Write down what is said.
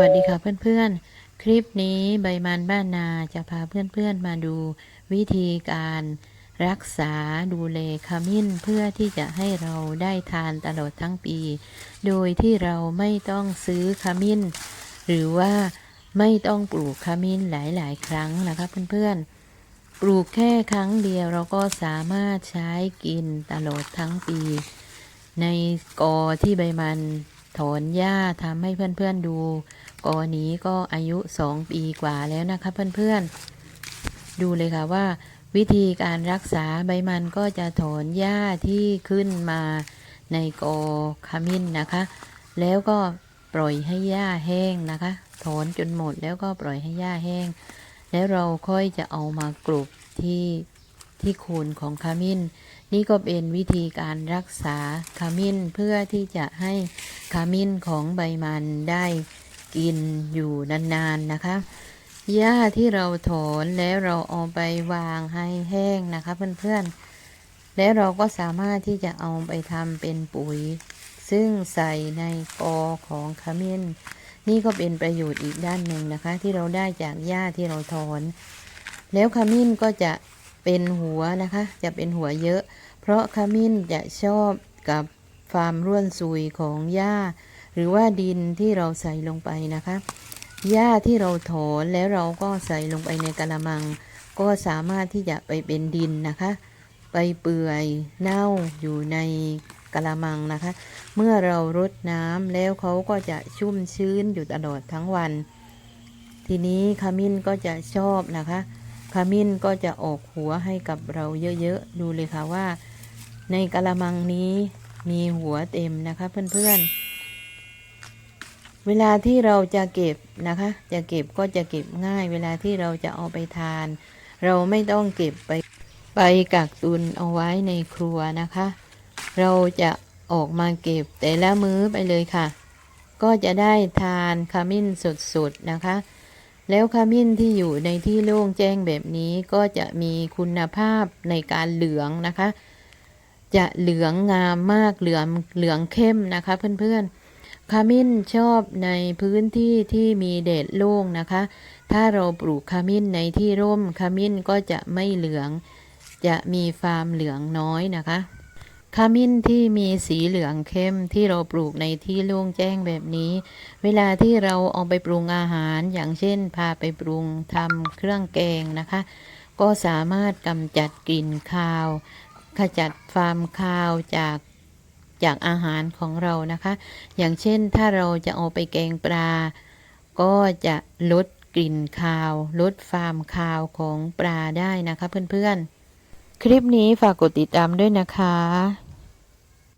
วัสดีค่ะเพื่อนๆ คลิปนี้ใบมันบ้านนาจะพาเพื่อนๆมาดูวิธีการรักษาดูแลขมิ้นเพื่อที่จะให้เราได้ทานตลอดทั้งปี โดยที่เราไม่ต้องซื้อขมิ้น หรือว่าไม่ต้องปลูกขมิ้นหลายๆ ครั้งนะคะเพื่อนๆ ปลูกแค่ครั้งเดียวเราก็สามารถใช้กินตลอดทั้งปี ในกอที่ใบมัน ถอนหญ้าทำให้เพื่อนๆดูกอนี้ก็อายุสองปีกว่าแล้วนะคะเพื่อนๆ ดูเลยค่ะว่า วิธีการรักษาใบมันก็จะถอนหญ้าที่ขึ้นมาในกอขมิ้นนะคะ แล้วก็ปล่อยให้หญ้าแห้งนะคะ ถอนจนหมดแล้วก็ปล่อยให้หญ้าแห้ง แล้วเราค่อยจะเอามากรุบที่ที่โคนของขมิ้น นี่ก็เป็นวิธีการรักษาขมิ้นเพื่อที่จะให้ขมิ้นของใบมันได้กินอยู่นานๆนะคะ หญ้าที่เราถอนแล้วเราเอาไปวางให้แห้งนะคะเพื่อนๆ แล้วเราก็สามารถที่จะเอาไปทำเป็นปุ๋ย ซึ่งใส่ในกอของขมิ้น นี่ก็เป็นประโยชน์อีกด้านหนึ่งนะคะ ที่เราได้จากหญ้าที่เราถอน แล้วขมิ้นก็จะ เป็นหัวนะคะ จะเป็นหัวเยอะ เพราะขมิ้นจะชอบกับความร่วนซุยของหญ้า หรือว่าดินที่เราใส่ลงไปนะคะหญ้าที่เราถอนแล้วเราก็ใส่ลงไปในกระมัง ก็สามารถที่จะไปเป็นดินนะคะ ไปเปื่อยเน่าอยู่ในกระมังนะคะ เมื่อเรารดน้ำแล้วเขาก็จะชุ่มชื้นอยู่ตลอดทั้งวัน ทีนี้ขมิ้นก็จะชอบนะคะ มิ้นก็จะออกหัวให้กับเราเยอะๆ ดูเลยค่ะว่า ในกระมังนี้มีหัวเต็มนะคะเพื่อนๆ เวลาที่เราจะเก็บนะคะ จะเก็บก็จะเก็บง่าย เวลาที่เราจะเอาไปทาน เราไม่ต้องเก็บไปไปกักตุนเอาไว้ในครัวนะคะ เราจะออกมาเก็บแต่ละมื้อไปเลยค่ะ ก็จะได้ทานขมิ้นสดๆนะคะ แล้วขมิ้นที่อยู่ในที่โล่งแจ้งแบบนี้ก็จะมีคุณภาพในการเหลืองนะคะ จะเหลืองงามมากเหลืองเหลืองเข้มนะคะเพื่อนๆขมิ้นชอบในพื้นที่ที่มีแดดโล่งนะคะ ถ้าเราปลูกขมิ้นในที่ร่มขมิ้นก็จะไม่เหลือง จะมีฟาร์มเหลืองน้อยนะคะ ขมิ้นที่มีสีเหลืองเข้มที่เราปลูกในที่โล่งแจ้งแบบนี้ เวลาที่เราเอาไปปรุงอาหารอย่างเช่น พาไปปรุงทำเครื่องแกงนะคะ ก็สามารถกำจัดกลิ่นคาว ขจัดฟามคาวจากจากอาหารของเรานะคะ อย่างเช่นถ้าเราจะเอาไปแกงปลา ก็จะลดกลิ่นคาว ลดฟามคาวของปลาได้นะคะเพื่อนๆ คลิปนี้ฝากกดติดตามด้วยนะคะ